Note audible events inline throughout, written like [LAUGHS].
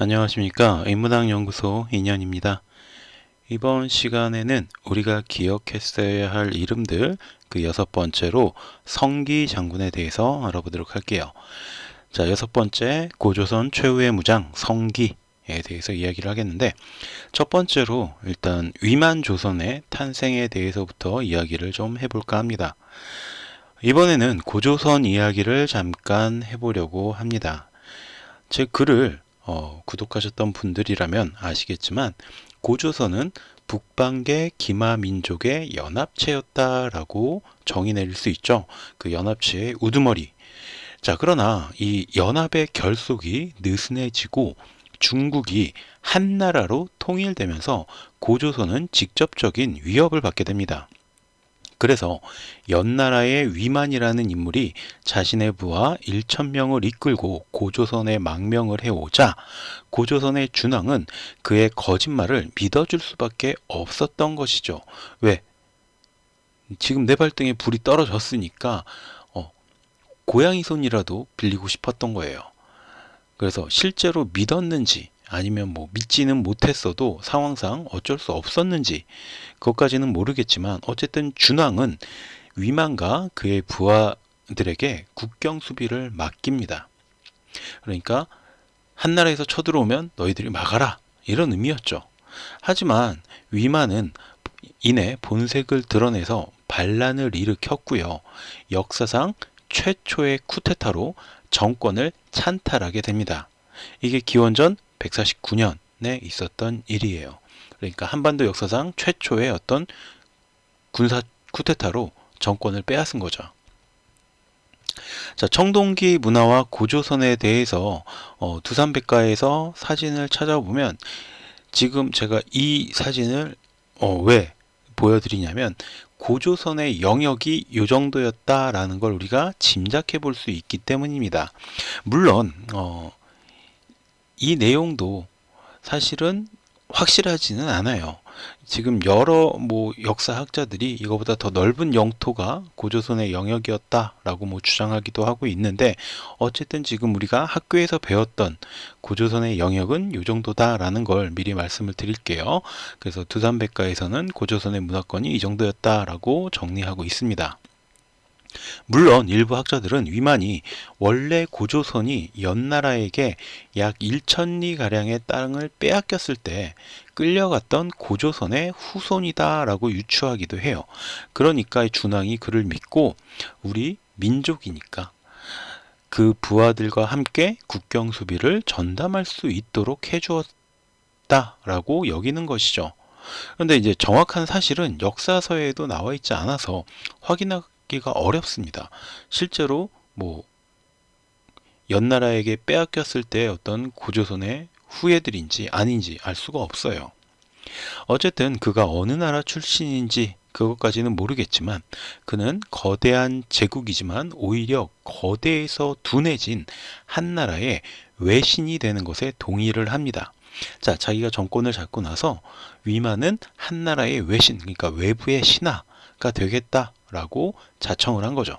안녕하십니까 인문학 연구소 인연입니다. 이번 시간에는 우리가 기억했어야 할 이름들 그 여섯 번째로 성기 장군에 대해서 알아보도록 할게요. 자 여섯 번째 고조선 최후의 무장 성기에 대해서 이야기를 하겠는데 첫 번째로 일단 위만 조선의 탄생에 대해서부터 이야기를 좀 해볼까 합니다. 이번에는 고조선 이야기를 잠깐 해보려고 합니다. 제 글을 어, 구독하셨던 분들이라면 아시겠지만 고조선은 북방계 기마민족의 연합체였다라고 정의 내릴 수 있죠. 그 연합체의 우두머리. 자, 그러나 이 연합의 결속이 느슨해지고 중국이 한 나라로 통일되면서 고조선은 직접적인 위협을 받게 됩니다. 그래서 연나라의 위만이라는 인물이 자신의 부하 1천명을 이끌고 고조선에 망명을 해오자 고조선의 준왕은 그의 거짓말을 믿어줄 수밖에 없었던 것이죠. 왜? 지금 내 발등에 불이 떨어졌으니까 어, 고양이 손이라도 빌리고 싶었던 거예요. 그래서 실제로 믿었는지 아니면 뭐 믿지는 못했어도 상황상 어쩔 수 없었는지 그것까지는 모르겠지만 어쨌든 준왕은 위만과 그의 부하들에게 국경 수비를 맡깁니다. 그러니까 한 나라에서 쳐들어오면 너희들이 막아라 이런 의미였죠. 하지만 위만은 이내 본색을 드러내서 반란을 일으켰고요. 역사상 최초의 쿠데타로 정권을 찬탈하게 됩니다. 이게 기원전 149년에 있었던 일이에요. 그러니까 한반도 역사상 최초의 어떤 군사 쿠데타로 정권을 빼앗은 거죠. 자, 청동기 문화와 고조선에 대해서 어, 두산백과에서 사진을 찾아보면 지금 제가 이 사진을 어, 왜 보여드리냐면 고조선의 영역이 이 정도였다라는 걸 우리가 짐작해 볼 수 있기 때문입니다. 물론 어, 이 내용도 사실은 확실하지는 않아요. 지금 여러 뭐 역사학자들이 이거보다 더 넓은 영토가 고조선의 영역이었다라고 뭐 주장하기도 하고 있는데 어쨌든 지금 우리가 학교에서 배웠던 고조선의 영역은 요 정도다라는 걸 미리 말씀을 드릴게요. 그래서 두산백과에서는 고조선의 문화권이 이 정도였다라고 정리하고 있습니다. 물론 일부 학자들은 위만이 원래 고조선이 연나라에게 약 1천리 가량의 땅을 빼앗겼을 때 끌려갔던 고조선의 후손이다라고 유추하기도 해요. 그러니까 준왕이 그를 믿고 우리 민족이니까 그 부하들과 함께 국경 수비를 전담할 수 있도록 해주었다라고 여기는 것이죠. 그런데 이제 정확한 사실은 역사서에도 나와 있지 않아서 확인하 찾기가 어렵습니다. 실제로 뭐 연나라에게 빼앗겼을 때 어떤 고조선의 후예들인지 아닌지 알 수가 없어요. 어쨌든 그가 어느 나라 출신인지 그것까지는 모르겠지만 그는 거대한 제국이지만 오히려 거대에서 둔해진 한 나라의 외신이 되는 것에 동의를 합니다. 자, 자기가 정권을 잡고 나서 위만은 한 나라의 외신, 그러니까 외부의 신하가 되겠다 라고 자청을 한 거죠.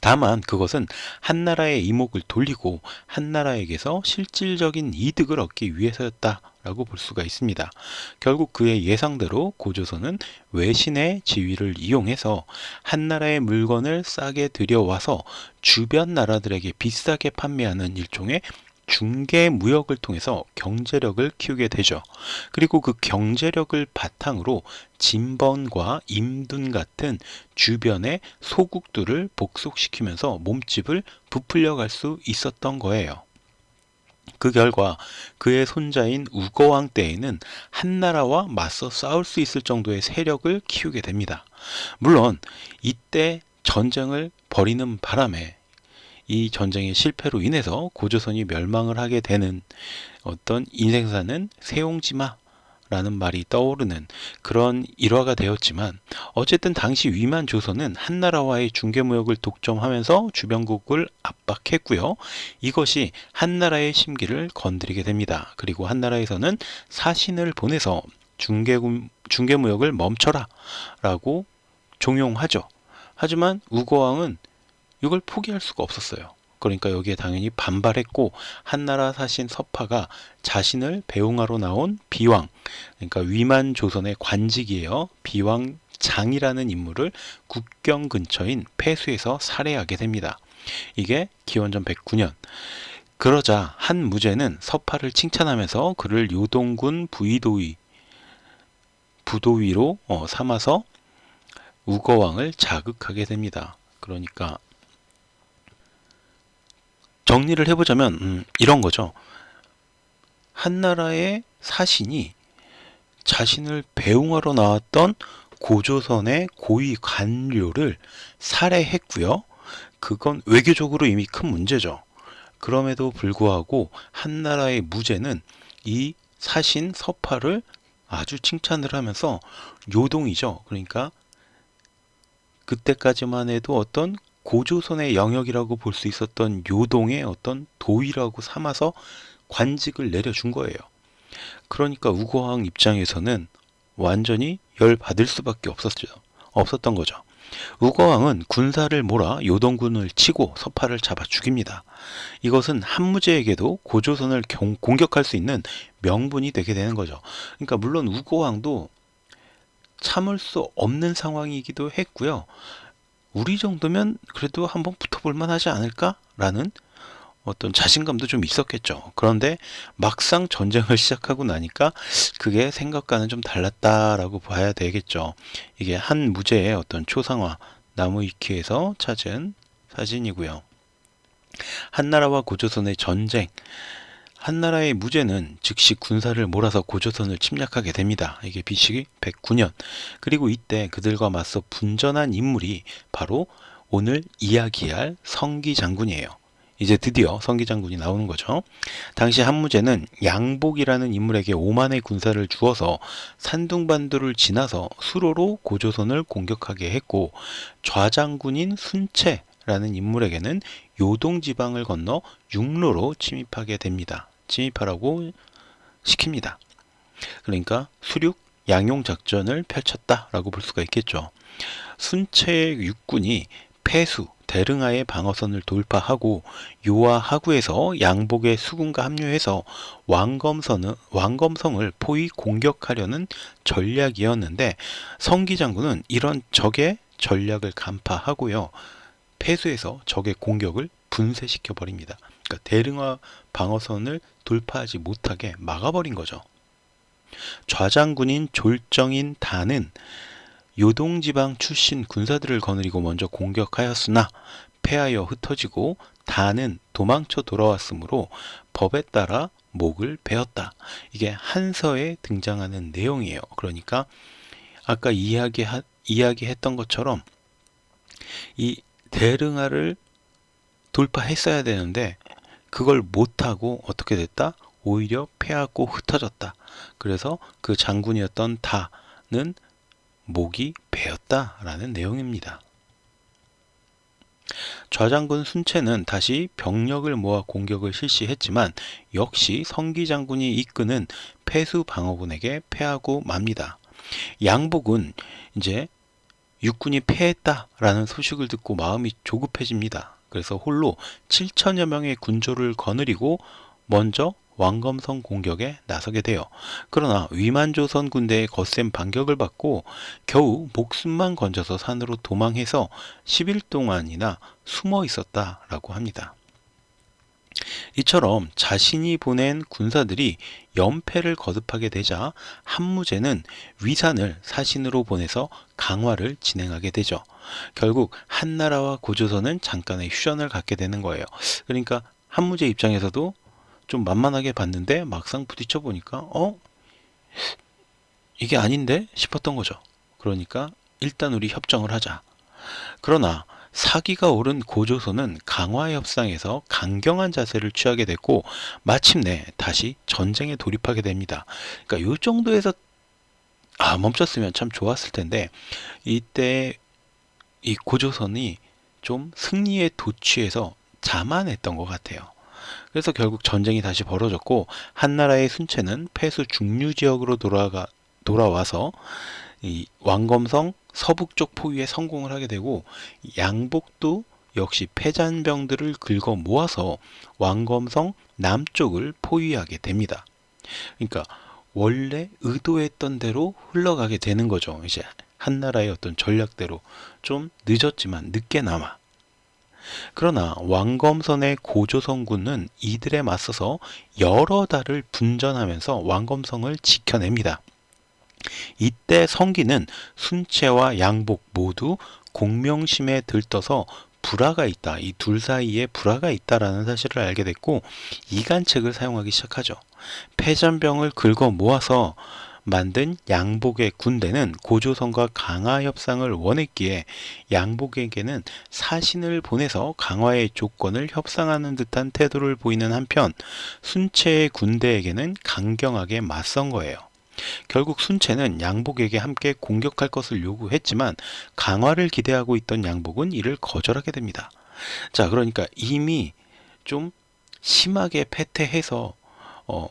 다만 그것은 한 나라의 이목을 돌리고 한 나라에게서 실질적인 이득을 얻기 위해서였다라고 볼 수가 있습니다. 결국 그의 예상대로 고조선은 외신의 지위를 이용해서 한 나라의 물건을 싸게 들여와서 주변 나라들에게 비싸게 판매하는 일종의 중개 무역을 통해서 경제력을 키우게 되죠. 그리고 그 경제력을 바탕으로 진번과 임둔 같은 주변의 소국들을 복속시키면서 몸집을 부풀려 갈 수 있었던 거예요. 그 결과 그의 손자인 우거왕 때에는 한나라와 맞서 싸울 수 있을 정도의 세력을 키우게 됩니다. 물론 이때 전쟁을 벌이는 바람에 이 전쟁의 실패로 인해서 고조선이 멸망을 하게 되는 어떤 인생사는 세용지마 라는 말이 떠오르는 그런 일화가 되었지만 어쨌든 당시 위만 조선은 한나라와의 중개무역을 독점하면서 주변국을 압박했고요. 이것이 한나라의 심기를 건드리게 됩니다. 그리고 한나라에서는 사신을 보내서 중개, 중개무역을 멈춰라 라고 종용하죠. 하지만 우거왕은 이걸 포기할 수가 없었어요. 그러니까 여기에 당연히 반발했고 한나라 사신 서파가 자신을 배웅하러 나온 비왕, 그러니까 위만 조선의 관직이에요. 비왕 장이라는 인물을 국경 근처인 폐수에서 살해하게 됩니다. 이게 기원전 109년. 그러자 한 무제는 서파를 칭찬하면서 그를 요동군 부의도위 부도위로 어, 삼아서 우거왕을 자극하게 됩니다. 그러니까 정리를 해보자면 음, 이런 거죠. 한 나라의 사신이 자신을 배웅하러 나왔던 고조선의 고위 관료를 살해했고요. 그건 외교적으로 이미 큰 문제죠. 그럼에도 불구하고 한나라의 무제는 이 사신 서파를 아주 칭찬을 하면서 요동이죠. 그러니까 그때까지만 해도 어떤 고조선의 영역이라고 볼 수 있었던 요동의 어떤 도의라고 삼아서 관직을 내려준 거예요. 그러니까 우고왕 입장에서는 완전히 열 받을 수밖에 없었죠. 없었던 거죠. 우거왕은 군사를 몰아 요동군을 치고 서파를 잡아 죽입니다. 이것은 한무제에게도 고조선을 경, 공격할 수 있는 명분이 되게 되는 거죠. 그러니까 물론 우거왕도 참을 수 없는 상황이기도 했고요. 우리 정도면 그래도 한번 붙어볼 만하지 않을까라는 어떤 자신감도 좀 있었겠죠. 그런데 막상 전쟁을 [LAUGHS] 시작하고 나니까 그게 생각과는 좀 달랐다라고 봐야 되겠죠. 이게 한 무제의 어떤 초상화 나무 위키에서 찾은 사진이고요. 한나라와 고조선의 전쟁. 한나라의 무제는 즉시 군사를 몰아서 고조선을 침략하게 됩니다. 이게 BC 109년. 그리고 이때 그들과 맞서 분전한 인물이 바로 오늘 이야기할 성기 장군이에요. 이제 드디어 성기 장군이 나오는 거죠. 당시 한무제는 양복이라는 인물에게 오만의 군사를 주어서 산둥반도를 지나서 수로로 고조선을 공격하게 했고 좌장군인 순채라는 인물에게는 요동 지방을 건너 육로로 침입하게 됩니다. 침입하라고 시킵니다. 그러니까 수륙 양용 작전을 펼쳤다라고 볼 수가 있겠죠. 순채의 육군이 폐수, 대릉하의 방어선을 돌파하고 요하 하구에서 양복의 수군과 합류해서 왕검선은, 왕검성을 포위 공격하려는 전략이었는데 성기 장군은 이런 적의 전략을 간파하고요. 폐수에서 적의 공격을 분쇄시켜 버립니다. 그러니까 대릉하 방어선을 돌파하지 못하게 막아버린 거죠. 좌장군인 졸정인 단은 요동지방 출신 군사들을 거느리고 먼저 공격하였으나 패하여 흩어지고 다는 도망쳐 돌아왔으므로 법에 따라 목을 베었다. 이게 한서에 등장하는 내용이에요. 그러니까 아까 이야기 이야기했던 것처럼 이 대릉하를 돌파했어야 되는데 그걸 못하고 어떻게 됐다? 오히려 패하고 흩어졌다. 그래서 그 장군이었던 다는 목이 베었다라는 내용입니다. 좌장군 순채는 다시 병력을 모아 공격을 실시했지만 역시 성기 장군이 이끄는 폐수 방어군에게 패하고 맙니다. 양복은 이제 육군이 패했다라는 소식을 듣고 마음이 조급해집니다. 그래서 홀로 7천여 명의 군조를 거느리고 먼저 왕검성 공격에 나서게 돼요. 그러나 위만조선 군대의 거센 반격을 받고 겨우 목숨만 건져서 산으로 도망해서 10일 동안이나 숨어 있었다라고 합니다. 이처럼 자신이 보낸 군사들이 연패를 거듭하게 되자 한무제는 위산을 사신으로 보내서 강화를 진행하게 되죠. 결국 한나라와 고조선은 잠깐의 휴전을 갖게 되는 거예요. 그러니까 한무제 입장에서도 좀 만만하게 봤는데 막상 부딪혀 보니까 어 이게 아닌데 싶었던 거죠. 그러니까 일단 우리 협정을 하자. 그러나 사기가 오른 고조선은 강화 협상에서 강경한 자세를 취하게 됐고 마침내 다시 전쟁에 돌입하게 됩니다. 그러니까 이 정도에서 아 멈췄으면 참 좋았을 텐데 이때 이 고조선이 좀 승리에 도취해서 자만했던 것 같아요. 그래서 결국 전쟁이 다시 벌어졌고 한나라의 순채는 폐수 중류 지역으로 돌아가 돌아와서 이 왕검성 서북쪽 포위에 성공을 하게 되고 양복도 역시 패잔병들을 긁어 모아서 왕검성 남쪽을 포위하게 됩니다. 그러니까 원래 의도했던 대로 흘러가게 되는 거죠. 이제 한나라의 어떤 전략대로 좀 늦었지만 늦게나마. 그러나 왕검선의 고조성군은 이들에 맞서서 여러 달을 분전하면서 왕검성을 지켜냅니다. 이때 성기는 순채와 양복 모두 공명심에 들떠서 불화가 있다. 이 둘 사이에 불화가 있다라는 사실을 알게 됐고 이간책을 사용하기 시작하죠. 패전병을 긁어 모아서 만든 양복의 군대는 고조선과 강화 협상을 원했기에 양복에게는 사신을 보내서 강화의 조건을 협상하는 듯한 태도를 보이는 한편 순채의 군대에게는 강경하게 맞선 거예요. 결국 순채는 양복에게 함께 공격할 것을 요구했지만 강화를 기대하고 있던 양복은 이를 거절하게 됩니다. 자, 그러니까 이미 좀 심하게 패퇴해서 어,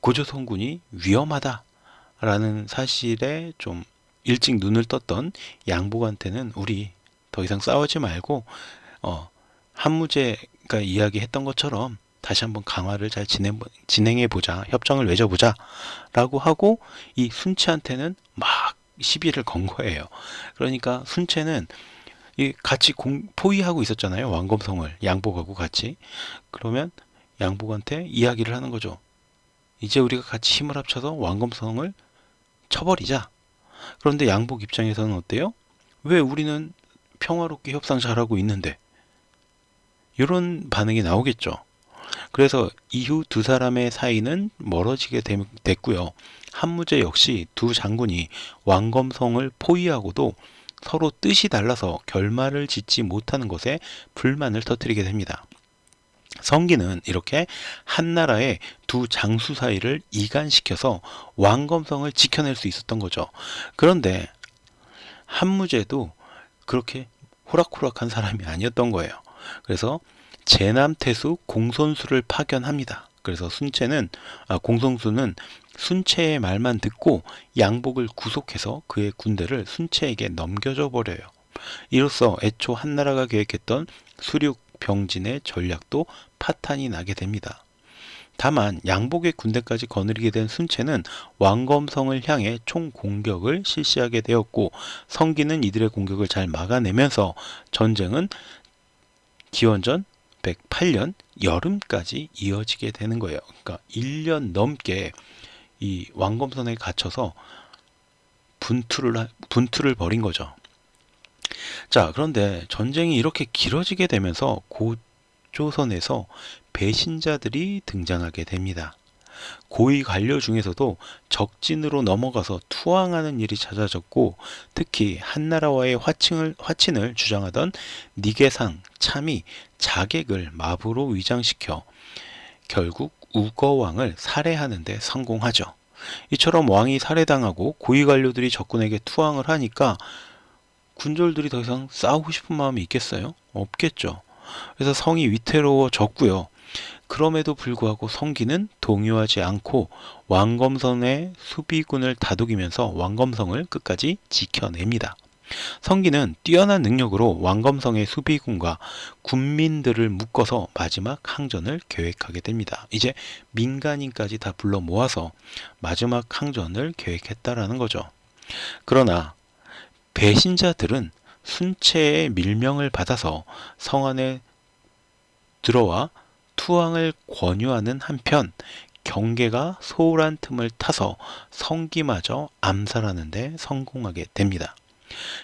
고조선군이 위험하다라는 사실에 좀 일찍 눈을 떴던 양복한테는 우리 더 이상 싸우지 말고 어, 한무제가 이야기했던 것처럼 다시 한번 강화를 잘 진행, 진행해 보자, 협정을 맺어 보자, 라고 하고 이 순채한테는 막 시비를 건 거예요. 그러니까 순채는 이 같이 공, 포위하고 있었잖아요. 왕검성을 양복하고 같이. 그러면 양복한테 이야기를 하는 거죠. 이제 우리가 같이 힘을 합쳐서 왕검성을 쳐버리자. 그런데 양복 입장에서는 어때요? 왜 우리는 평화롭게 협상 잘하고 있는데? 이런 반응이 나오겠죠. 그래서 이후 두 사람의 사이는 멀어지게 됐고요. 한무제 역시 두 장군이 왕검성을 포위하고도 서로 뜻이 달라서 결말을 짓지 못하는 것에 불만을 터뜨리게 됩니다. 성기는 이렇게 한나라의 두 장수 사이를 이간시켜서 왕검성을 지켜낼 수 있었던 거죠. 그런데 한무제도 그렇게 호락호락한 사람이 아니었던 거예요. 그래서 제남태수 공손수를 파견합니다. 그래서 순채는 아, 공손수는 순채의 말만 듣고 양복을 구속해서 그의 군대를 순채에게 넘겨줘 버려요. 이로써 애초 한나라가 계획했던 수륙 병진의 전략도 파탄이 나게 됩니다. 다만 양복의 군대까지 거느리게 된 순채는 왕검성을 향해 총 공격을 실시하게 되었고 성기는 이들의 공격을 잘 막아내면서 전쟁은 기원전 1908년 여름까지 이어지게 되는 거예요. 그러니까 1년 넘게 이 왕검선에 갇혀서 분투를 분투를 벌인 거죠. 자, 그런데 전쟁이 이렇게 길어지게 되면서 고조선에서 배신자들이 등장하게 됩니다. 고위 관료 중에서도 적진으로 넘어가서 투항하는 일이 잦아졌고 특히 한나라와의 화친을, 화친을 주장하던 니계상, 참이 자객을 마부로 위장시켜 결국 우거왕을 살해하는 데 성공하죠. 이처럼 왕이 살해당하고 고위 관료들이 적군에게 투항을 하니까 군졸들이 더 이상 싸우고 싶은 마음이 있겠어요? 없겠죠. 그래서 성이 위태로워졌고요. 그럼에도 불구하고 성기는 동요하지 않고 왕검성의 수비군을 다독이면서 왕검성을 끝까지 지켜냅니다. 성기는 뛰어난 능력으로 왕검성의 수비군과 군민들을 묶어서 마지막 항전을 계획하게 됩니다. 이제 민간인까지 다 불러 모아서 마지막 항전을 계획했다라는 거죠. 그러나 배신자들은 순체의 밀명을 받아서 성 안에 들어와 투항을 권유하는 한편 경계가 소홀한 틈을 타서 성기마저 암살하는 데 성공하게 됩니다.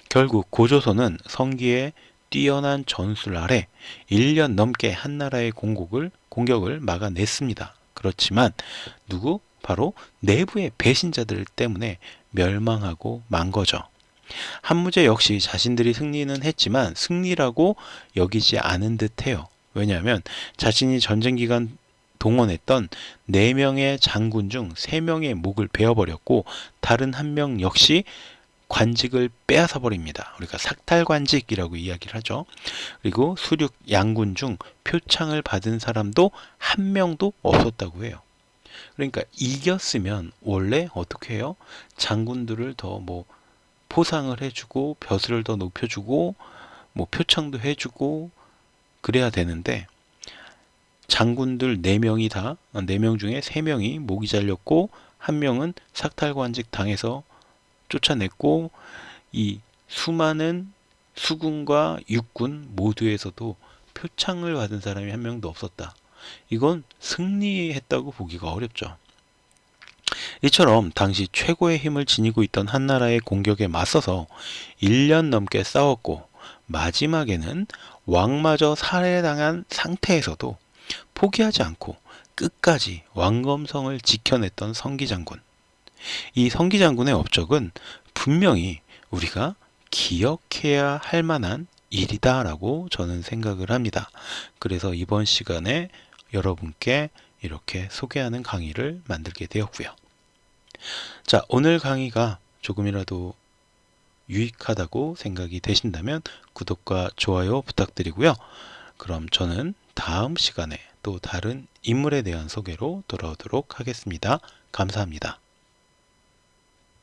결국 고조선은 성기의 뛰어난 전술 아래 1년 넘게 한나라의 공격을, 공격을 막아냈습니다. 그렇지만 누구? 바로 내부의 배신자들 때문에 멸망하고 만 거죠. 한무제 역시 자신들이 승리는 했지만 승리라고 여기지 않은 듯해요. 왜냐하면 자신이 전쟁 기간 동원했던 4명의 장군 중 3명의 목을 베어버렸고 다른 한 명 역시 관직을 빼앗아 버립니다. 우리가 삭탈 관직이라고 이야기를 하죠. 그리고 수륙 양군 중 표창을 받은 사람도 한 명도 없었다고 해요. 그러니까 이겼으면 원래 어떻게 해요? 장군들을 더 뭐 포상을 해주고 벼슬을 더 높여주고 뭐 표창도 해주고 그래야 되는데 장군들 4명이 다, 4명 중에 3명이 목이 잘렸고, 한 명은 삭탈관직 당해서 쫓아냈고, 이 수많은 수군과 육군 모두에서도 표창을 받은 사람이 한 명도 없었다. 이건 승리했다고 보기가 어렵죠. 이처럼 당시 최고의 힘을 지니고 있던 한나라의 공격에 맞서서 1년 넘게 싸웠고 마지막에는 왕마저 살해당한 상태에서도 포기하지 않고 끝까지 왕검성을 지켜냈던 성기장군. 이 성기장군의 업적은 분명히 우리가 기억해야 할 만한 일이다라고 저는 생각을 합니다. 그래서 이번 시간에 여러분께 이렇게 소개하는 강의를 만들게 되었고요. 자, 오늘 강의가 조금이라도 유익하다고 생각이 되신다면 구독과 좋아요 부탁드리고요. 그럼 저는 다음 시간에 또 다른 인물에 대한 소개로 돌아오도록 하겠습니다. 감사합니다.